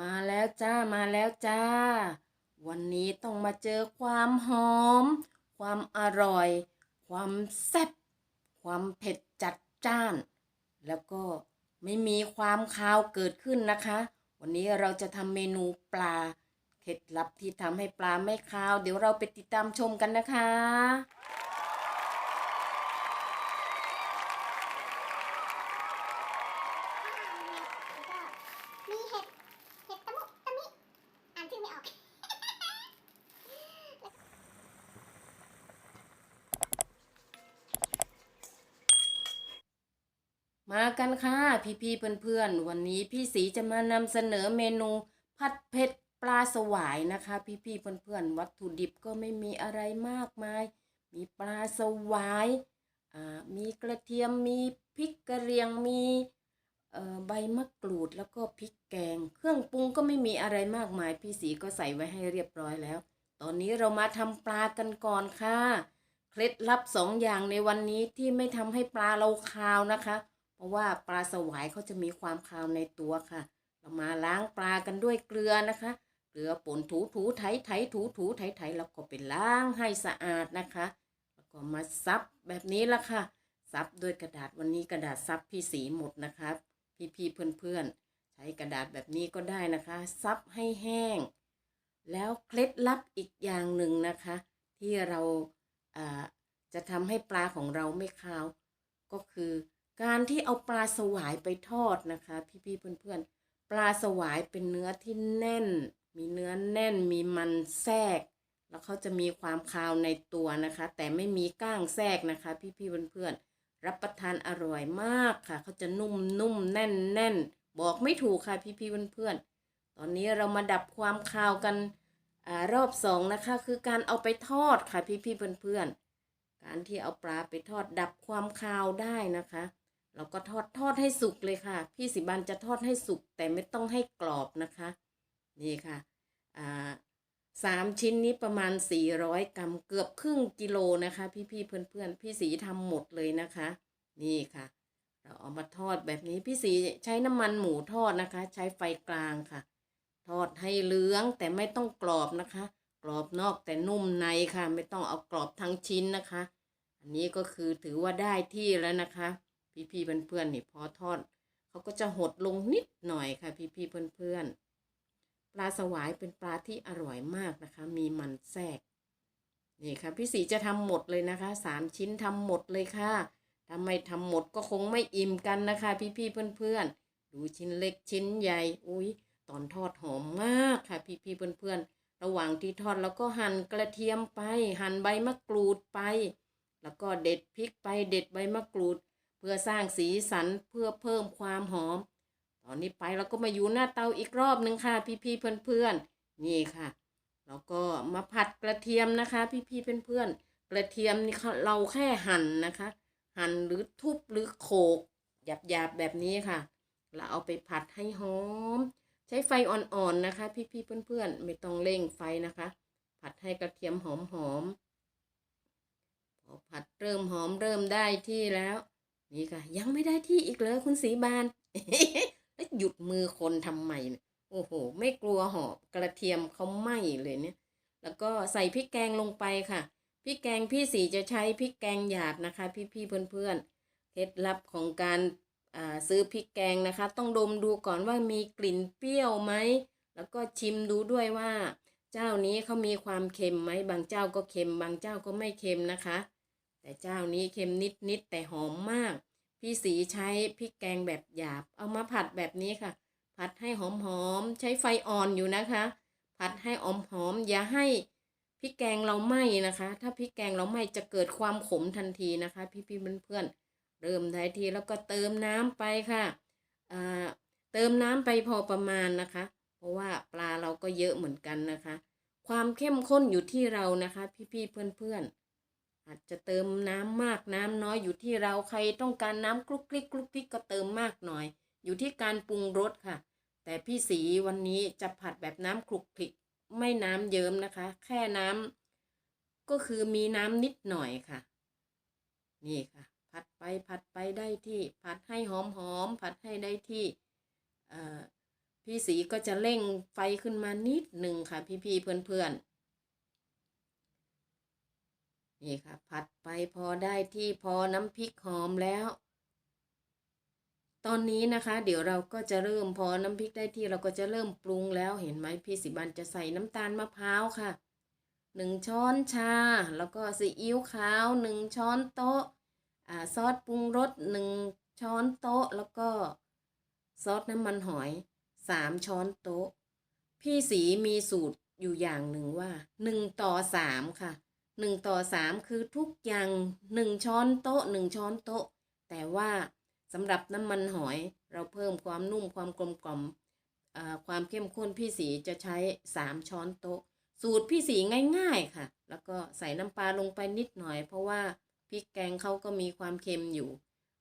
มาแล้วจ้ามาแล้วจ้า วันนี้ต้องมาเจอความหอม ความอร่อย ความแซ่บความเผ็ดจัดจ้าน แล้วก็ไม่มีความคาวเกิดขึ้นนะคะ วันนี้เราจะทำเมนูปลา เคล็ดลับที่ทำให้ปลาไม่คาว เดี๋ยวเราไปติดตามชมกันนะคะ มากันค่ะพี่ๆเพื่อนๆ วันนี้พี่สีจะมานำเสนอเมนูผัดเผ็ดปลาสวายนะคะ พี่ๆเพื่อนๆ วัตถุดิบก็ไม่มีอะไรมากมาย มีปลาสวายอ่ามีกระเทียมมีพริกกระเรียงมีเอ่อใบมะกรูดแล้วก็พริกแกง เครื่องปรุงก็ไม่มีอะไรมากมาย พี่สีก็ใส่ไว้ให้เรียบร้อยแล้ว ตอนนี้เรามาทำปลากันก่อนค่ะ เคล็ดลับสองอย่างในวันนี้ที่ไม่ทำให้ปลาเราคาวนะคะ เพราะว่าปลาสวายเขาจะมีความคาวในตัวค่ะ เรามาล้างปลากันด้วยเกลือนะคะ เกลือป่นถูถูไถไถถูถูไถไถแล้วก็ไปล้างให้สะอาดนะคะ แล้วก็มาซับแบบนี้ละค่ะ ซับด้วยกระดาษวันนี้กระดาษซับพี่สีหมดนะครับพี่พี่เพื่อนเพื่อนๆใช้กระดาษแบบนี้ก็ได้นะคะ ซับให้แห้ง แล้วเคล็ดลับอีกอย่างหนึ่งนะคะ ที่เราอ่าจะทำให้ปลาของเราไม่คาว ก็คือ การที่เอาปลาสวายไปทอดนะคะ พี่ๆเพื่อนๆ ปลาสวายเป็นเนื้อที่แน่น มีเนื้อแน่น มีมันแทรก แล้วเขาจะมีความคาวในตัวนะคะ แต่ไม่มีก้างแทรกนะคะ พี่ๆเพื่อนๆ รับประทานอร่อยมากค่ะ เขาจะนุ่มนุ่มแน่นแน่นบอกไม่ถูกค่ะพี่ๆเพื่อนๆ ตอนนี้เรามาดับความคาวกันอรอบสองนะคะ คือการเอาไปทอดค่ะพี่ๆเพื่อนๆ การที่เอาปลาไปทอดดับความคาวได้นะคะ เราก็ทอดทอดให้สุกเลยค่ะ พี่สิบันจะทอดให้สุกแต่ไม่ต้องให้กรอบนะคะ นี่ค่ะอ่าสามชิ้นนี้ประมาณ 400 กรัมเกือบครึ่งกิโลนะคะ พี่พี่เพื่อนเพื่อนๆ พี่สีทำหมดเลยนะคะ นี่ค่ะ เราเอามาทอดแบบนี้พี่สีใช้น้ำมันหมูทอดนะคะ ใช้ไฟกลางค่ะ ทอดให้เหลืองแต่ไม่ต้องกรอบนะคะ กรอบนอกแต่นุ่มในค่ะ ไม่ต้องเอากรอบทั้งชิ้นนะคะ อันนี้ก็คือถือว่าได้ที่แล้วนะคะ พี่ๆเพื่อนๆนี่พอทอดเขาก็จะหดลงนิดหน่อยค่ะ พี่ๆเพื่อนๆปลาสวายเป็นปลาที่อร่อยมากนะคะ มีมันแทรกนี่ค่ะพี่สีจะทำหมดเลยนะคะสามชิ้นทำหมดเลยค่ะถ้าไม่ทำหมดก็คงไม่อิ่มกันนะคะ พี่ๆเพื่อนๆดูชิ้นเล็กชิ้นใหญ่อุ้ยตอนทอดหอมมากค่ะ พี่ๆเพื่อนๆระหว่างที่ทอดแล้วก็หั่นกระเทียมไป หั่นใบมะกรูดไป แล้วก็เด็ดพริกไปเด็ดใบมะกรูด เพื่อสร้างสีสันเพื่อเพิ่มความหอม ตอนนี้ไปเราก็มาอยู่หน้าเตาอีกรอบหนึ่งค่ะ พี่ๆเพื่อนๆนี่ค่ะ แล้วก็มาผัดกระเทียมนะคะ พี่ๆเพื่อนๆกระเทียมนี่เราแค่หั่นนะคะ หั่นหรือทุบหรือโขกหยาบๆแบบนี้ค่ะเราเอาไปผัดให้หอม ใช้ไฟอ่อนๆนะคะ พี่ๆเพื่อนๆ ไม่ต้องเร่งไฟนะคะ ผัดให้กระเทียมหอมๆพอผัดเริ่มหอมเริ่มได้ที่แล้ว นี่ค่ะ ยังไม่ได้ที่อีกเลยคุณสีบานแล้วหยุดมือคนทำไมเนี่ยโอ้โห ไม่กลัวหอบกระเทียมเขาไหม้เลยเนี่ย แล้วก็ใส่พริกแกงลงไปค่ะพริกแกงพี่สีจะใช้พริกแกงหยาบนะคะ พี่ๆเพื่อนๆเคล็ดลับของการาซื้อพริกแกงนะคะ ต้องดมดูก่อนว่ามีกลิ่นเปรี้ยวไหมแล้วก็ชิมดูด้วยว่า เจ้านี้เขามีความเค็มไหมบางเจ้าก็เค็ม บางเจ้าก็ไม่เค็มนะคะ แต่เจ้านี้เค็มนิดๆแต่หอมมาก พี่สีใช้พริกแกงแบบหยาบ เอามาผัดแบบนี้ค่ะ ผัดให้หอมๆใช้ไฟอ่อนอยู่นะคะ ผัดให้หอมอย่าให้พริกแกงเราไหม้นะคะ ถ้าพริกแกงเราไหม้จะเกิดความขมทันทีนะคะ พี่ๆเพื่อนเริ่มได้ทีแล้วก็เติมน้ำไปค่ะอ่าเติมน้ำไปพอประมาณนะคะ เพราะว่าปลาเราก็เยอะเหมือนกันนะคะ ความเข้มข้นอยู่ที่เรานะคะ พี่ๆเพื่อนๆอ อาจจะเติมน้ำมากน้ำน้อยอยู่ที่เราใครต้องการน้ำคลุกคลิกคลุกคลิกก็เติมมากหน่อย อยู่ที่การปรุงรสค่ะ แต่พี่สีวันนี้จะผัดแบบน้ำคลุกคลิกไม่น้ำเยิ้มนะคะ แค่น้ำก็คือมีน้ำนิดหน่อยค่ะ นี่ค่ะ ผัดไปผัดไปได้ที่ ผัดให้หอมหอมผัดให้ได้ที่เอ่อพพี่สีก็จะเร่งไฟขึ้นมานิดหนึ่งค่ะ พี่ๆเพื่อนๆ นี่ค่ะ ผัดไปพอได้ที่พอน้ำพริกหอมแล้ว ตอนนี้นะคะ เดี๋ยวเราก็จะเริ่มพอน้ำพริกได้ที่เราก็จะเริ่มปรุงแล้วเห็นไหมพี่สิบันจะใส่น้ำตาลมะพร้าวค่ะหนึ่งช้อนชา แล้วก็ซีอิ๊วขาวหนึ่งช้อนโต๊ะอ่าซอสปรุงรสหนึ่งช้อนโต๊ะ แล้วก็ซอสน้ำมันหอยสามช้อนโต๊ะ พี่สีมีสูตรอยู่อย่างหนึ่งว่าหนึ่งต่อสามค่ะ หนึ่งต่อสามคือทุกอย่างหนึ่งช้อนโต๊ะหนึ่งช้อนโต๊ะ แต่ว่าสำหรับน้ำมันหอยเราเพิ่มความนุ่มความกลมกล่อมความเข้มข้นพี่สีจะใช้สามช้อนโต๊ะ สูตรพี่สีง่ายๆค่ะ แล้วก็ใส่น้ำปลาลงไปนิดหน่อย เพราะว่าพริกแกงเขาก็มีความเค็มอยู่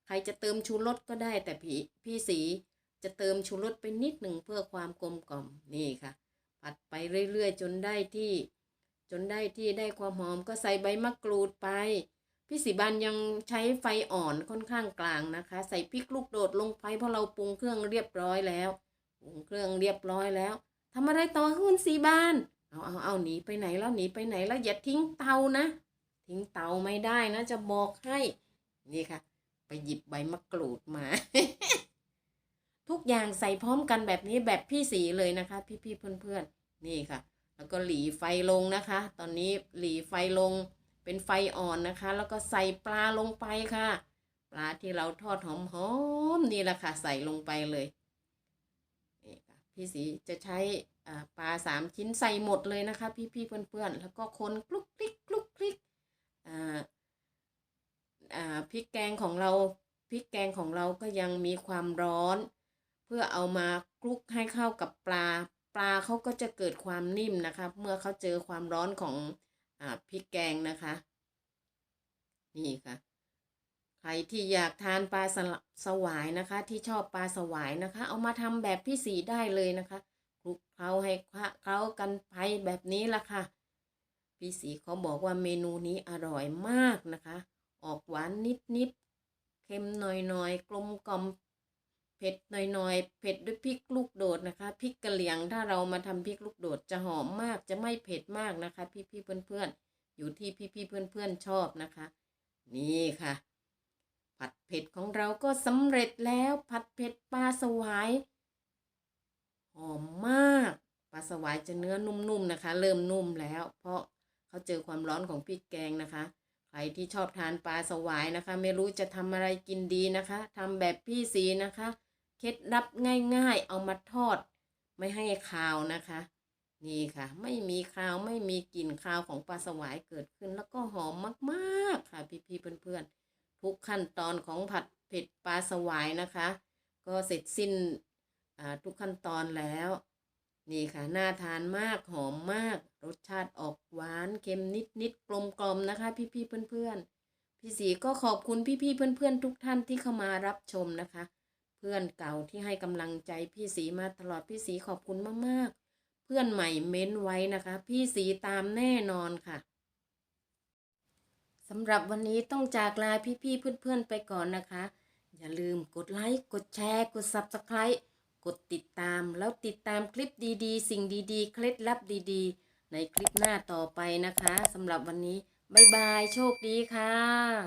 ใครจะเติมชูรสก็ได้แต่พี่พี่สีจะเติมชูรสไปนิดหนึ่งเพื่อความกลมกล่อมนี่ค่ะ ผัดไปเรื่อยๆ จนได้ที่ จนได้ที่ได้ความหอมก็ใส่ใบมะกรูดไปพี่สีบันยังใช้ไฟอ่อนค่อนข้างกลางนะคะ ใส่พริกลูกโดดลงไปเพราะเราปรุงเครื่องเรียบร้อยแล้วปรุงเครื่องเรียบร้อยแล้วทำอะไรต่อคุณสีบานเอาเอาเอาหนีไปไหนแล้วหนีไปไหนแล้วอย่าทิ้งเตานะ ทิ้งเตาไม่ได้นะ จะบอกให้นี่ค่ะ ไปหยิบใบมะกรูดมา ทุกอย่างใส่พร้อมกันแบบนี้แบบพี่สีเลยนะคะ พี่ๆเพื่อนๆนี่ค่ะ แล้วก็หลีไฟลงนะคะ ตอนนี้หลีไฟลงเป็นไฟอ่อนนะคะ แล้วก็ใส่ปลาลงไปค่ะ ปลาที่เราทอดหอมๆนี่แหละค่ะ ใส่ลงไปเลยนี่ค่ะพี่สีจะใช้อ่าปลาสามชิ้นใส่หมดเลยนะคะ พี่ๆเพื่อนๆแล้วก็คนคลุกคลิกคลุกคลิกอ่าอ่าพริกแกงของเราพริกแกงของเราก็ยังมีความร้อน เพื่อเอามาคลุกให้เข้ากับปลา ปลาเขาก็จะเกิดความนิ่มนะคะ เมื่อเขาเจอความร้อนของอพริกแกงนะคะ นี่ค่ะ ใครที่อยากทานปลาสสวายนะคะ ที่ชอบปลาสวายนะคะ เอามาทำแบบพี่สีได้เลยนะคะคลุกเคล้าให้เคล้ากันไปแบบนี้ละค่ะ พี่สีเขาบอกว่าเมนูนี้อร่อยมากนะคะ ออกหวานนิดๆเค็มหน่อยๆกลมกล่อม เผ็ดหน่อยๆ เผ็ดด้วยพริกลูกโดดนะคะพริกกะเหรี่ยงถ้าเรามาทำพริกลูกโดดจะหอมมากจะไม่เผ็ดมากนะคะ พี่ๆเพื่อนๆ อยู่ที่พี่ๆเพื่อนๆชอบนะคะ นี่ค่ะ ผัดเผ็ดของเราก็สำเร็จแล้วผัดเผ็ดปลาสวายหอมมากปลาสวายจะเนื้อนุ่มๆนะคะ เริ่มนุ่มแล้ว เพราะเขาเจอความร้อนของพริกแกงนะคะใครที่ชอบทานปลาสวายนะคะ ไม่รู้จะทำอะไรกินดีนะคะทำแบบพี่สีนะคะ เคล็ดลับง่ายๆ เอามาทอด ไม่ให้คาวนะคะ นี่ค่ะ ไม่มีคาวไม่มีกลิ่นคาวของปลาสวายเกิดขึ้น แล้วก็หอมมากๆค่ะพี่ๆเพื่อนๆ ทุกขั้นตอนของผัดเผ็ดปลาสวายนะคะ ก็เสร็จสิ้นทุกขั้นตอนแล้ว นี่ค่ะน่าทานมากหอมมาก รสชาติออกหวานเค็มนิดนิดๆกลมกลมๆนะคะ พี่ๆเพื่อนๆพี่สีก็ขอบคุณพี่ๆเพื่อนๆทุกท่านที่เข้ามารับชมนะคะ เพื่อนเก่าที่ให้กำลังใจพี่สีมาตลอดพี่สีขอบคุณมากๆ เพื่อนใหม่เม้นไว้นะคะ พี่สีตามแน่นอนค่ะสำหรับวันนี้ต้องจากลาพี่ๆเพื่อนๆไปก่อนนะคะ อย่าลืมกดไลค์กดแชร์ กด Subscribe กดติดตามแล้วติดตามคลิปดีๆ สิ่งดีๆ เคล็ดลับดีๆ ในคลิปหน้าต่อไปนะคะสำหรับวันนี้ บ๊ายบาย โชคดีค่ะ